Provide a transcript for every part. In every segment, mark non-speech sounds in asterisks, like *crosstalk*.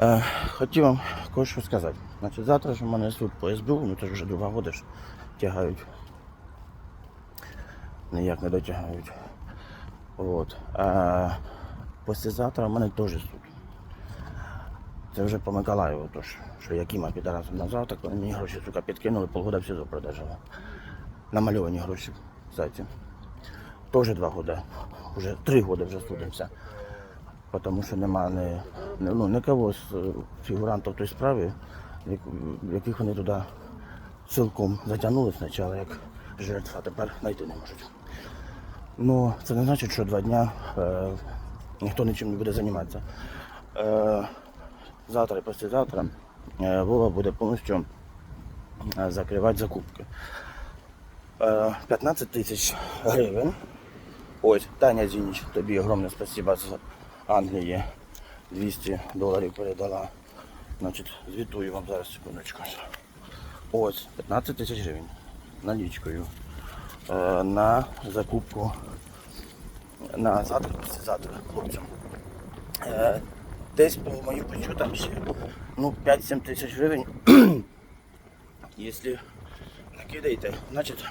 Е, хотів вам кое-що сказати. Значить, завтра ж у мене суд по СБУ, ну це вже друга года ж тягають. Ніяк не дотягають. От. А післязавтра в мене теж суд. Це вже по Миколаєву, тож, що Якима підарасом назвав, так вони мені гроші, сука, підкинули, полгода в СІЗО. Намальовані гроші, кстати. Теж два года. Уже три года вже судимося. Тому що нема ні, ні- ну, нікого з е, фігурантів тої справи, як- яких вони туди силком затягнули спочатку, як жертва, а тепер знайти не можуть. Ну, це не значить, що два дня е, ніхто нічим не буде займатися. Е, завтра і післязавтра е, Вова буде повністю е, закривати закупки. Е, 15 тисяч гривень. Ось, Таня Зініч, тобі огромне спасибо з Англії. 200 доларів передала. Значить, звітую вам зараз секундочку. Ось, 15 тисяч гривень налічкою. Е, на закупку на завтра, післязавтра хлопцям. Е, десь по моїм почутам ще ну, 5-7 тисяч гривень. *clears throat* Якщо накидаєте, значить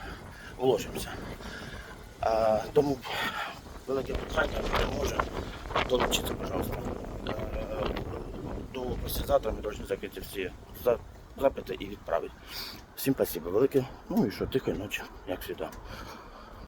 вложимося. А, тому велике хто може долучитися, пожалуйста. Е, До завтра ми повинні закрити всі запити і відправити. Всім спасибо велике. Ну і що, тихої ночі, як завжди.